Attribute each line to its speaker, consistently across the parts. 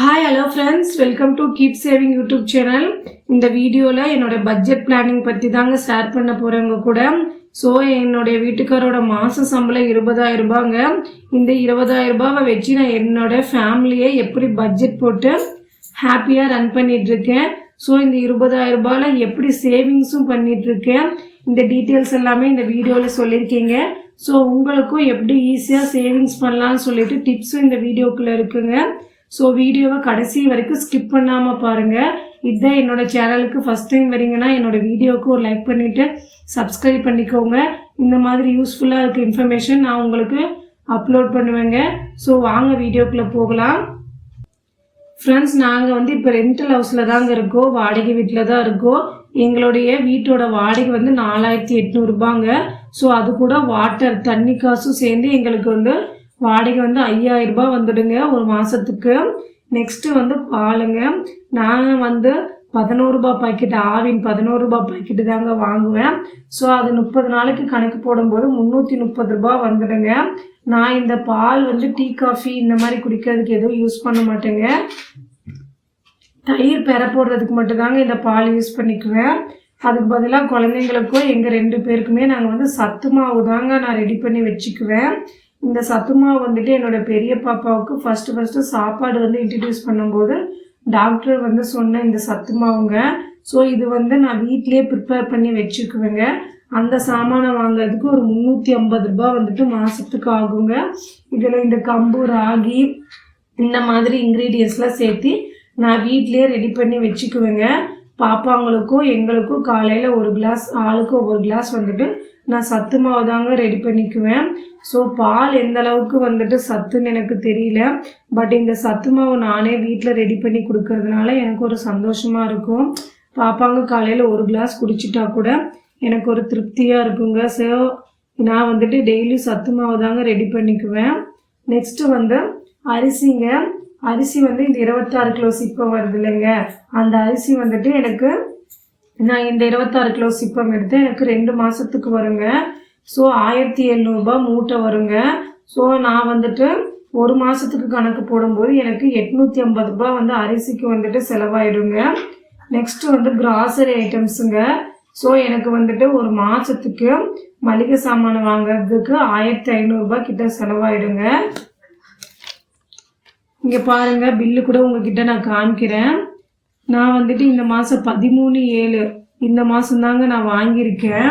Speaker 1: Hi hello friends welcome to keep saving YouTube channel இந்த வீடியோவில் என்னோடய பட்ஜெட் பிளானிங் பற்றி தாங்க ஷேர் பண்ண போகிறவங்க கூட. ஸோ என்னுடைய வீட்டுக்காரோட மாத சம்பளம் இருபதாயிரம் ரூபாங்க. இந்த இருபதாயிரம் ரூபாவை வச்சு நான் என்னோட ஃபேமிலியை எப்படி பட்ஜெட் போட்டு ஹாப்பியாக ரன் பண்ணிகிட்ருக்கேன் ஸோ இந்த இருபதாயிரம் ரூபாயில் எப்படி சேவிங்ஸும் பண்ணிகிட்ருக்கேன் இந்த டீட்டெயில்ஸ் எல்லாமே இந்த வீடியோவில் சொல்லியிருக்கீங்க. ஸோ உங்களுக்கும் எப்படி ஈஸியாக சேவிங்ஸ் பண்ணலான்னு சொல்லிட்டு டிப்ஸும் இந்த வீடியோக்குள்ளே இருக்குங்க. ஸோ வீடியோவை கடைசி வரைக்கும் ஸ்கிப் பண்ணாமல் பாருங்கள் இதுதான் என்னோட சேனலுக்கு ஃபஸ்ட் டைம் வரீங்கன்னா என்னோட வீடியோவுக்கு ஒரு லைக் பண்ணிவிட்டு சப்ஸ்கிரைப் பண்ணிக்கோங்க. இந்த மாதிரி யூஸ்ஃபுல்லாக இருக்க இன்ஃபர்மேஷன் நான் உங்களுக்கு அப்லோட் பண்ணுவேங்க. ஸோ வாங்க வீடியோக்குள்ளே போகலாம். ஃப்ரெண்ட்ஸ் நாங்கள் வந்து இப்போ ரெண்டல் ஹவுஸில் தாங்க இருக்கோம். வாடகை வீட்டில் தான் இருக்கோம். எங்களுடைய வீட்டோட வாடகை வந்து நாலாயிரத்தி எட்நூறுபாங்க ஸோ அது கூட வாட்டர் தண்ணி காசும் சேர்ந்து எங்களுக்கு வந்து வாடகை வந்து ஐயாயிரம் ரூபாய் வந்துடுங்க ஒரு மாதத்துக்கு நெக்ஸ்ட்டு வந்து பாலுங்க. நான் வந்து பதினோரு ரூபாய் பாக்கெட் ஆவின் பதினோரு ரூபாய் பாக்கெட்டு தாங்க வாங்குவேன். ஸோ அது முப்பது நாளைக்கு கணக்கு போடும்போது முந்நூற்றி முப்பது ரூபாய் வந்துடுங்க. நான் இந்த பால் வந்து டீ காஃபி இந்த மாதிரி குடிக்கிறதுக்கு எதுவும் யூஸ் பண்ண மாட்டேங்க. தயிர் பெற போடுறதுக்கு மட்டும்தாங்க இந்த பால் யூஸ் பண்ணிக்குவேன். அதுக்கு பதிலாக குழந்தைங்களுக்கும் எங்கள் ரெண்டு பேருக்குமே நாங்கள் வந்து சத்து மாவு தாங்க நான் ரெடி பண்ணி வச்சுக்குவேன். இந்த சத்துமா வந்துட்டு என்னோட பெரிய பாப்பாவுக்கு ஃபஸ்ட்டு ஃபஸ்ட்டு சாப்பாடு வந்து இன்ட்ரடியூஸ் பண்ணும்போது டாக்டர் வந்து சொன்ன இந்த சத்துமாவுங்க. ஸோ இது வந்து நான் வீட்டிலேயே ப்ரிப்பேர் பண்ணி வச்சுக்குவேங்க அந்த சாமானை வாங்குறதுக்கு ஒரு முந்நூற்றி ஐம்பது ரூபாய் வந்துட்டு மாதத்துக்கு ஆகுங்க. இதில் இந்த கம்பு ராகி இந்த மாதிரி இன்க்ரீடியன்ஸ்லாம் சேர்த்து நான் வீட்லேயே ரெடி பண்ணி வச்சுக்குவேங்க. பாப்பாங்களுக்கும் எங்களுக்கும் காலையில் ஒரு கிளாஸ் ஆளுக்கு ஒவ்வொரு கிளாஸ் வந்துட்டு நான் சத்து மாவு தாங்க ரெடி பண்ணிக்குவேன். ஸோ பால் எந்த அளவுக்கு வந்துட்டு சத்துன்னு எனக்கு தெரியல. பட் இந்த சத்து மாவு நானே வீட்டில் ரெடி பண்ணி கொடுக்கறதுனால எனக்கு ஒரு சந்தோஷமாக இருக்கும். பாப்பாங்க காலையில் ஒரு கிளாஸ் குடிச்சிட்டா கூட எனக்கு ஒரு திருப்தியாக இருக்குங்க. ஸோ நான் வந்துட்டு டெய்லி சத்து மாவு தாங்க ரெடி பண்ணிக்குவேன். நெக்ஸ்ட்டு வந்து அரிசிங்க. அரிசி வந்து இந்த இருபத்தாறு கிலோ சிப்பம் வருது இல்லைங்க. அந்த அரிசி வந்துட்டு எனக்கு நான் இந்த இருபத்தாறு கிலோ சிப்பம் எடுத்து எனக்கு ரெண்டு மாதத்துக்கு வருங்க. ஸோ ஆயிரத்தி எழுநூறுபா மூட்டை வருங்க. ஸோ நான் வந்துட்டு ஒரு மாதத்துக்கு கணக்கு போடும்போது எனக்கு எட்நூற்றி ஐம்பது ரூபாய் வந்து அரிசிக்கு வந்துட்டு செலவாயிடுங்க. நெக்ஸ்ட்டு வந்து கிராசரி ஐட்டம்ஸுங்க ஸோ எனக்கு வந்துட்டு ஒரு மாதத்துக்கு மளிகை சாமான் வாங்குறதுக்கு ஆயிரத்தி ஐநூறுரூபா கிட்ட செலவாயிடுங்க. இங்கே பாருங்கள் பில்லு கூட உங்ககிட்ட நான் காமிக்கிறேன். நான் வந்துட்டு இந்த மாதம் பதிமூணு ஏழு. இந்த மாதம் தாங்க நான் வாங்கியிருக்கேன்.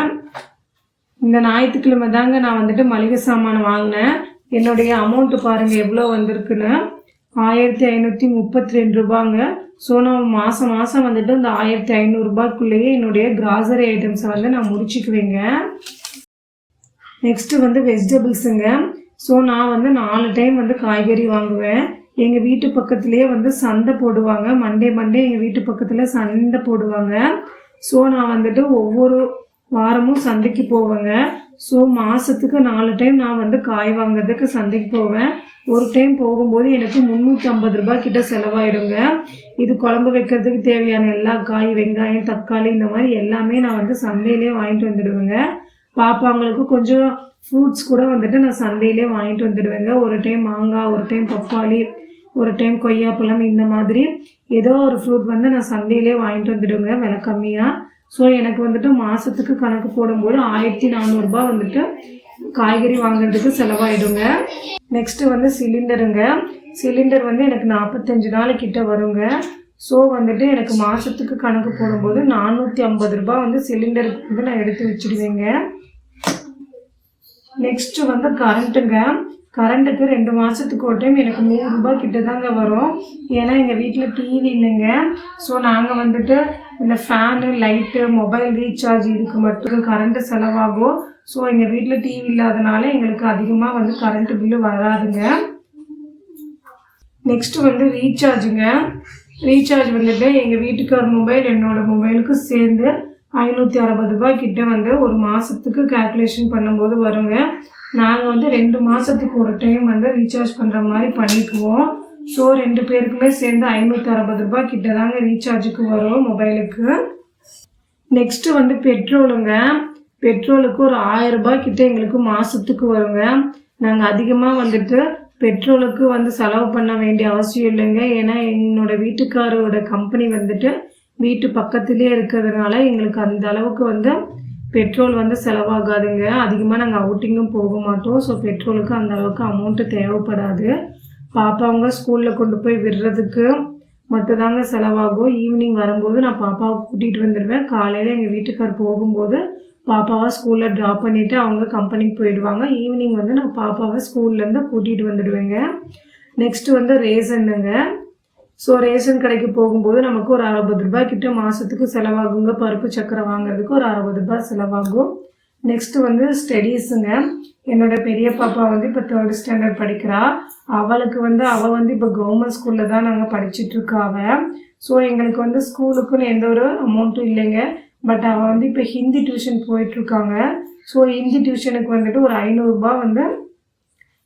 Speaker 1: இந்த ஞாயிற்றுக்கிழமை தாங்க நான் வந்துட்டு மளிகை சாமான் வாங்கினேன். என்னுடைய அமௌண்ட்டு பாருங்கள் எவ்வளோ வந்திருக்குன்னு. ஆயிரத்தி ஐநூற்றி முப்பத்தி ரெண்டு ரூபாங்க. ஸோ நான் மாதம் மாதம் வந்துட்டு இந்த ஆயிரத்தி ஐநூறுரூபாய்க்குள்ளேயே என்னுடைய கிராசரி ஐட்டம்ஸை வந்து நான் முடிச்சுக்குவேங்க. நெக்ஸ்ட்டு வந்து வெஜிடபிள்ஸுங்க ஸோ நான் வந்து நாலு டைம் வந்து காய்கறி வாங்குவேன். எங்கள் வீட்டு பக்கத்துலேயே வந்து சந்தை போடுவாங்க. மண்டே மண்டே எங்கள் வீட்டு பக்கத்தில் சந்தை போடுவாங்க. ஸோ நான் வந்துட்டு ஒவ்வொரு வாரமும் சந்தைக்கு போவேங்க. ஸோ மாதத்துக்கு நாலு டைம் நான் வந்து காய் வாங்குறதுக்கு சந்தைக்கு போவேன். ஒரு டைம் போகும்போது எனக்கு முந்நூற்றி ஐம்பது ரூபாய் கிட்ட செலவாயிடுங்க. இது குழம்பு வைக்கிறதுக்கு தேவையான எல்லா காய் வெங்காயம் தக்காளி இந்த மாதிரி எல்லாமே நான் வந்து சந்தையிலே வாங்கிட்டு வந்துடுவேங்க. பாப்பாங்களுக்கு கொஞ்சம் ஃப்ரூட்ஸ் கூட வந்துட்டு நான் சந்தையிலே வாங்கிட்டு வந்துடுவேங்க. ஒரு டைம் மாங்காய் ஒரு டைம் பப்பாளி ஒரு டைம் கொய்யாப்பழம் இந்த மாதிரி ஏதோ ஒரு ஃப்ரூட் வந்து நான் சந்தையிலே வாங்கிட்டு வந்துடுங்க விலை கம்மியாக ஸோ எனக்கு வந்துட்டு மாதத்துக்கு கணக்கு போடும்போது ஆயிரத்தி நானூறுரூபா வந்துட்டு காய்கறி வாங்குறதுக்கு செலவாயிடுங்க. நெக்ஸ்ட்டு வந்து சிலிண்டருங்க சிலிண்டர் வந்து எனக்கு நாற்பத்தஞ்சு நாள் வருங்க. ஸோ வந்துட்டு எனக்கு மாதத்துக்கு கணக்கு போடும்போது நானூற்றி ஐம்பது ரூபாய் வந்து சிலிண்டருக்கு வந்து நான் எடுத்து வச்சுடுவேங்க. நெக்ஸ்ட்டு வந்து கரண்ட்டுங்க கரண்ட்டுக்கு ரெண்டு மாதத்துக்கு ஒரு டைம் எனக்கு நூறுரூபா கிட்ட தாங்க வரும். ஏன்னா எங்கள் வீட்டில் டிவி இல்லைங்க. ஸோ நாங்கள் வந்துட்டு இந்த ஃபேனு லைட்டு மொபைல் ரீசார்ஜ் இதுக்கு மட்டும் கரண்ட்டு செலவாகும். ஸோ எங்கள் வீட்டில் டிவி இல்லாதனால எங்களுக்கு அதிகமாக வந்து கரண்ட் பில்லு வராதுங்க. நெக்ஸ்ட்டு வந்து ரீசார்ஜுங்க ரீசார்ஜ் வந்துட்டு எங்கள் வீட்டுக்கார் மொபைல் என்னோட மொபைலுக்கு சேர்ந்து ஐநூற்றி அறுபது ரூபாய் கிட்ட வந்து ஒரு மாதத்துக்கு கால்குலேஷன் பண்ணும்போது வருங்க. நாங்கள் வந்து ரெண்டு மாதத்துக்கு ஒரு டைம் வந்து ரீசார்ஜ் பண்ணுற மாதிரி பண்ணிக்குவோம். ஸோ ரெண்டு பேருக்குமே சேர்ந்து ஐநூற்றி அறுபது ரூபாய் கிட்ட தாங்க ரீசார்ஜுக்கு வரும் மொபைலுக்கு நெக்ஸ்ட்டு வந்து பெட்ரோலுங்க பெட்ரோலுக்கு ஒரு ஆயிரம் ரூபாய் கிட்ட எங்களுக்கு மாதத்துக்கு வருங்க. நாங்கள் அதிகமாக வந்துட்டு பெட்ரோலுக்கு வந்து செலவு பண்ண வேண்டிய அவசியம் இல்லைங்க. ஏன்னா என்னோட வீட்டுக்காரோட கம்பெனி வந்துட்டு வீட்டு பக்கத்துலேயே இருக்கிறதுனால எங்களுக்கு அந்த அளவுக்கு வந்து பெட்ரோல் வந்து செலவாகாதுங்க. அதிகமாக நாங்கள் அவுட்டிங்கும் போக மாட்டோம். ஸோ பெட்ரோலுக்கு அந்த அளவுக்கு அமௌண்ட்டு தேவைப்படாது. பாப்பாவங்க ஸ்கூலில் கொண்டு போய் விடுறதுக்கு மட்டும்தாங்க செலவாகும். ஈவினிங் வரும்போது நான் பாப்பாவை கூட்டிகிட்டு வந்துடுவேன் காலையில் எங்கள் வீட்டுக்கார் போகும்போது பாப்பாவை ஸ்கூலில் ட்ராப் பண்ணிவிட்டு அவங்க கம்பெனிக்கு போயிடுவாங்க. ஈவினிங் வந்து நான் பாப்பாவை ஸ்கூல்லேருந்து கூட்டிகிட்டு வந்துடுவேங்க. நெக்ஸ்ட்டு வந்து ரேசனுங்க ஸோ ரேஷன் கடைக்கு போகும்போது நமக்கு ஒரு அறுபது ரூபாய் கிட்ட மாதத்துக்கு செலவாகுங்க. பருப்பு சக்கரை வாங்குறதுக்கு ஒரு அறுபது ரூபாய் செலவாகும். நெக்ஸ்ட்டு வந்து ஸ்டடீஸுங்க என்னோட பெரிய பாப்பா வந்து இப்போ தேர்ட் ஸ்டாண்டர்ட் படிக்கிறா. அவளுக்கு வந்து அவள் வந்து இப்போ கவர்மெண்ட் ஸ்கூலில் தான் நாங்கள் படிச்சுட்ருக்கா அவள் ஸோ எங்களுக்கு வந்து ஸ்கூலுக்குன்னு எந்த ஒரு அமௌண்ட்டும் இல்லைங்க. பட் அவள் வந்து இப்போ ஹிந்தி டியூஷன் போயிட்டுருக்காங்க ஸோ ஹிந்தி டியூஷனுக்கு வந்துட்டு ஒரு ஐநூறுரூபா வந்து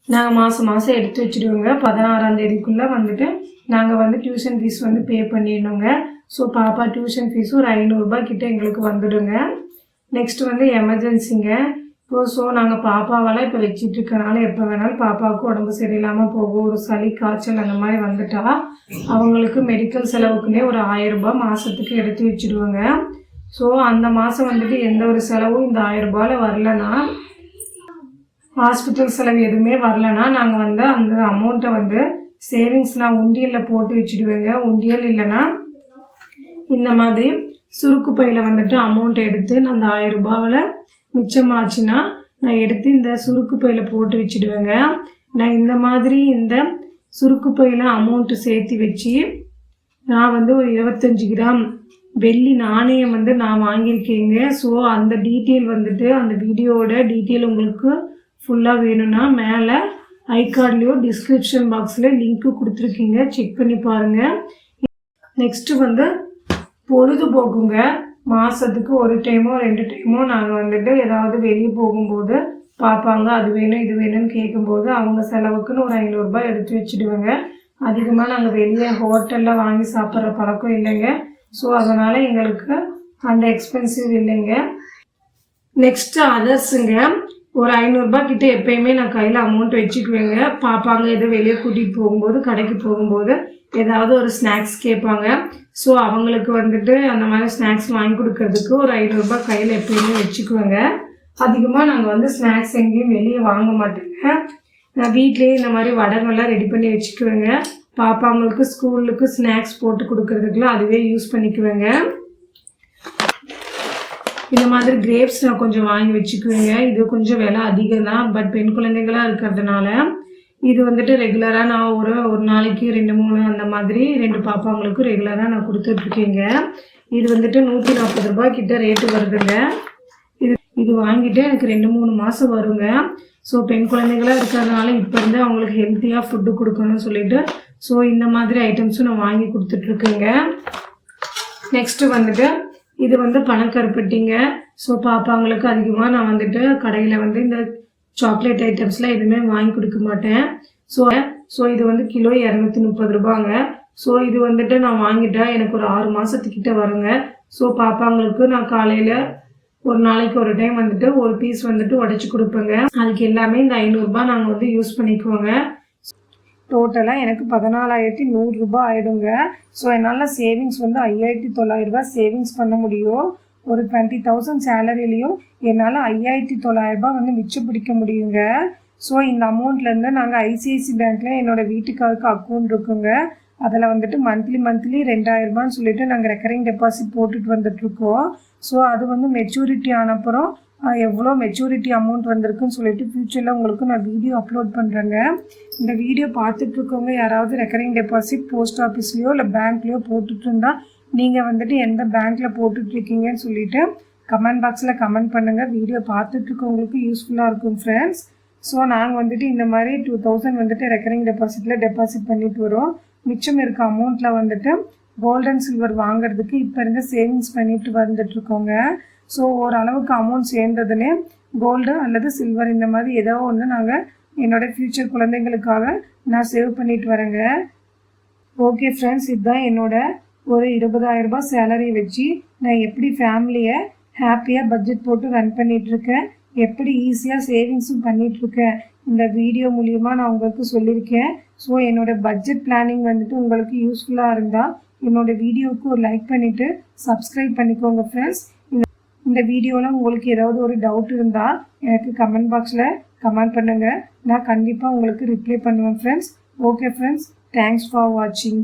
Speaker 1: நாங்கள் மாதம் மாதம் எடுத்து வச்சுடுவோங்க. பதினாறாம் தேதிக்குள்ளே வந்துட்டு நாங்கள் வந்து டியூஷன் ஃபீஸ் வந்து பே பண்ணிடணுங்க. ஸோ பாப்பா டியூஷன் ஃபீஸும் ஒரு ஐநூறுரூபா கிட்ட எங்களுக்கு வந்துடுங்க. நெக்ஸ்ட் வந்து எமர்ஜென்சிங்க இப்போ ஸோ நாங்கள் பாப்பாவெல்லாம் இப்போ வச்சிட்டு இருக்கனால எப்போ வேணாலும் பாப்பாவுக்கு உடம்பு சரியில்லாமல் போகும். ஒரு சளி காய்ச்சல் அந்த மாதிரி வந்துட்டா அவங்களுக்கு மெடிக்கல் செலவுக்குன்னே ஒரு ஆயிரம் மாதத்துக்கு எடுத்து வச்சுடுவோங்க. ஸோ அந்த மாதம் வந்துட்டு எந்த ஒரு செலவும் இந்த ஆயிரம் ரூபாயில் வரலன்னா ஹாஸ்பிட்டல் செலவு எதுவுமே வரலன்னா நாங்கள் வந்து அந்த அமௌண்ட்டை வந்து சேவிங்ஸ் நான் உண்டியலில் போட்டு வச்சுடுவேங்க. உண்டியல் இல்லைன்னா இந்த மாதிரி சுருக்கு பையில் வந்துட்டு அமௌண்ட் எடுத்து நான் அந்த ஆயிரம் ரூபாவில் மிச்சமாச்சுன்னா நான் எடுத்து இந்த சுருக்கு பையில் போட்டு வச்சுடுவேங்க. நான் இந்த மாதிரி இந்த சுருக்கு பையில் அமௌண்ட்டு சேர்த்து வச்சு நான் வந்து ஒரு இருபத்தஞ்சி கிராம் வெள்ளி நாணயம் வந்து நான் வாங்கியிருக்கேங்க. ஸோ அந்த டீட்டெயில் வந்துட்டு அந்த வீடியோவோட டீட்டெயில் உங்களுக்கு ஃபுல்லாக வேணும்னா மேலே ஐ டிஸ்கிரிப்ஷன் பாக்ஸில் லிங்க்கு கொடுத்துருக்கீங்க. செக் பண்ணி பாருங்கள் நெக்ஸ்ட்டு வந்து பொழுதுபோக்குங்க. மாதத்துக்கு ஒரு டைமோ ரெண்டு டைமோ நாங்கள் வந்துட்டு ஏதாவது வெளியே போகும்போது பார்ப்பாங்க. அது வேணும் இது வேணும்னு கேட்கும்போது அவங்க செலவுக்குன்னு ஒரு ஐநூறுரூபா எடுத்து வச்சுடுவேங்க. அதிகமாக நாங்கள் வெளியே ஹோட்டலில் வாங்கி சாப்பிட்ற பழக்கம் இல்லைங்க. ஸோ அதனால் எங்களுக்கு அந்த எக்ஸ்பென்சிவ் இல்லைங்க. நெக்ஸ்ட்டு அதர்ஸுங்க ஒரு ஐநூறுரூபா கிட்ட எப்பயுமே நான் கையில் அமௌண்ட் வச்சுக்குவேங்க. பார்ப்பாங்க ஏதோ வெளியே கூட்டிகிட்டு போகும்போது கடைக்கு போகும்போது ஏதாவது ஒரு ஸ்நாக்ஸ் கேட்பாங்க. ஸோ அவங்களுக்கு வந்துட்டு அந்த மாதிரி ஸ்நாக்ஸ் வாங்கி கொடுக்கறதுக்கு ஒரு ஐநூறுரூபா கையில் எப்பயுமே வச்சுக்குவேங்க. அதிகமாக நாங்கள் வந்து ஸ்நாக்ஸ் எங்கேயும் வெளியே வாங்க மாட்டேங்க. நான் வீட்லேயே இந்த மாதிரி வடங்கள்லாம் ரெடி பண்ணி வச்சுக்குவேங்க. பாப்பாங்களுக்கு ஸ்கூலுக்கு ஸ்நாக்ஸ் போட்டு கொடுக்கறதுக்குலாம் அதுவே யூஸ் பண்ணிக்குவேங்க. இந்த மாதிரி கிரேப்ஸ் நான் கொஞ்சம் வாங்கி வச்சுக்குவேங்க. இது கொஞ்சம் விலை அதிகம் தான் பட் பெண் குழந்தைகளாக இருக்கிறதுனால இது வந்துட்டு ரெகுலராக நான் ஒரு ஒரு நாளைக்கு ரெண்டு மூணு அந்த மாதிரி ரெண்டு பாப்பாங்களுக்கு ரெகுலராக நான் கொடுத்துட்ருக்கேங்க. இது வந்துட்டு நூற்றி நாற்பது ரூபாய் கிட்ட ரேட்டு வருதுங்க. இது இது வாங்கிட்டு எனக்கு ரெண்டு மூணு மாதம் வருங்க. ஸோ பெண் குழந்தைகளாக இருக்கிறதுனால இப்போ இருந்து அவங்களுக்கு ஹெல்த்தியாக ஃபுட்டு கொடுக்கணும்னு சொல்லிட்டு ஸோ இந்த மாதிரி ஐட்டம்ஸும் நான் வாங்கி கொடுத்துட்ருக்கேங்க. நெக்ஸ்ட்டு வந்துட்டு இது வந்து பணக்கருப்பட்டிங்க ஸோ பாப்பாங்களுக்கு அதிகமாக நான் வந்துட்டு கடையில் வந்து இந்த சாக்லேட் ஐட்டம்ஸ்லாம் எதுவுமே வாங்கி கொடுக்க மாட்டேன். ஸோ ஸோ இது வந்து கிலோ இரநூத்தி முப்பது ரூபாங்க. ஸோ இது வந்துட்டு நான் வாங்கிட்டேன் எனக்கு ஒரு ஆறு மாதத்துக்கிட்ட வருங்க. ஸோ பாப்பாங்களுக்கு நான் காலையில் ஒரு நாளைக்கு ஒரு டைம் வந்துட்டு ஒரு பீஸ் வந்துட்டு உடச்சி கொடுப்பேங்க. அதுக்கு எல்லாமே இந்த ஐநூறுரூபா நாங்கள் வந்து யூஸ் பண்ணிக்குவோங்க. டோட்டலாக எனக்கு பதினாலாயிரத்தி நூறுரூபா ஆகிடுங்க ஸோ என்னால் சேவிங்ஸ் வந்து ஐயாயிரத்தி தொள்ளாயிரரூபா சேவிங்ஸ் பண்ண முடியும். ஒரு டுவெண்ட்டி தௌசண்ட் சேலரிலையும் என்னால் ஐயாயிரத்தி தொள்ளாயிரரூபா வந்து மிச்சம் பிடிக்க முடியுங்க. ஸோ இந்த அமௌண்ட்லேருந்து நாங்கள் ஐசிஐசி பேங்க்கில் என்னோடய வீட்டுக்காருக்கு அக்கௌண்ட் இருக்குங்க. அதில் வந்துட்டு மந்த்லி மந்த்லி ரெண்டாயிரரூபான்னு சொல்லிட்டு நாங்கள் ரெக்கரிங் டெபாசிட் போட்டுட்டு வந்துட்ருக்கோம் ஸோ அது வந்து மெச்சூரிட்டி ஆனப்புறம் எவ்வளோ மெச்சூரிட்டி அமௌண்ட் வந்திருக்குன்னு சொல்லிட்டு ஃப்யூச்சரில் உங்களுக்கு நான் வீடியோ அப்லோட் பண்ணுறேங்க இந்த வீடியோ பார்த்துட்ருக்கவங்க யாராவது ரெக்கரிங் டெபாசிட் போஸ்ட் ஆஃபீஸ்லேயோ இல்லை பேங்க்லேயோ போட்டுட்டு இருந்தால் நீங்கள் வந்துட்டு எந்த பேங்க்கில் போட்டுட்ருக்கீங்கன்னு சொல்லிட்டு கமெண்ட் பாக்ஸில் கமெண்ட் பண்ணுங்கள் வீடியோ பார்த்துட்ருக்கவங்களுக்கு யூஸ்ஃபுல்லாக இருக்கும் ஃப்ரெண்ட்ஸ் ஸோ நாங்கள் வந்துட்டு இந்த மாதிரி டூ தௌசண்ட் வந்துட்டு ரெக்கரிங் டெபாசிட்டில் டெபாசிட் பண்ணிட்டு வரோம். மிச்சம் இருக்க அமௌண்ட்டில் வந்துட்டு கோல்டன் சில்வர் வாங்குறதுக்கு இப்போ இருந்து சேவிங்ஸ் பண்ணிட்டு வந்துட்டுருக்கோங்க ஸோ ஓரளவுக்கு அமௌண்ட் சேர்ந்ததுன்னே கோல்டு அல்லது சில்வர் இந்த மாதிரி ஏதோ ஒன்று நாங்கள் என்னோடய ஃப்யூச்சர் குழந்தைங்களுக்காக நான் சேவ் பண்ணிட்டு வரேங்க. ஓகே ஃப்ரெண்ட்ஸ் இதுதான் என்னோட ஒரு இருபதாயிரம் ரூபாய் சேலரி வச்சு நான் எப்படி ஃபேமிலியை ஹாப்பியாக பட்ஜெட் போட்டு ரன் பண்ணிகிட்ருக்கேன் எப்படி ஈஸியாக சேவிங்ஸும் பண்ணிகிட்ருக்கேன் இந்த வீடியோ மூலியமாக நான் உங்களுக்கு சொல்லியிருக்கேன். ஸோ என்னோடய பட்ஜெட் பிளானிங் வந்துட்டு உங்களுக்கு யூஸ்ஃபுல்லாக இருந்தால் என்னோட வீடியோவுக்கு ஒரு லைக் பண்ணிவிட்டு சப்ஸ்கிரைப் பண்ணிக்கோங்க ஃப்ரெண்ட்ஸ் இந்த வீடியோவில் உங்களுக்கு ஏதாவது ஒரு டவுட் இருந்தால் எனக்கு கமெண்ட் பாக்ஸில் கமெண்ட் பண்ணுங்கள் நான் கண்டிப்பாக உங்களுக்கு ரிப்ளை பண்ணுவேன் friends okay friends thanks for வாட்சிங்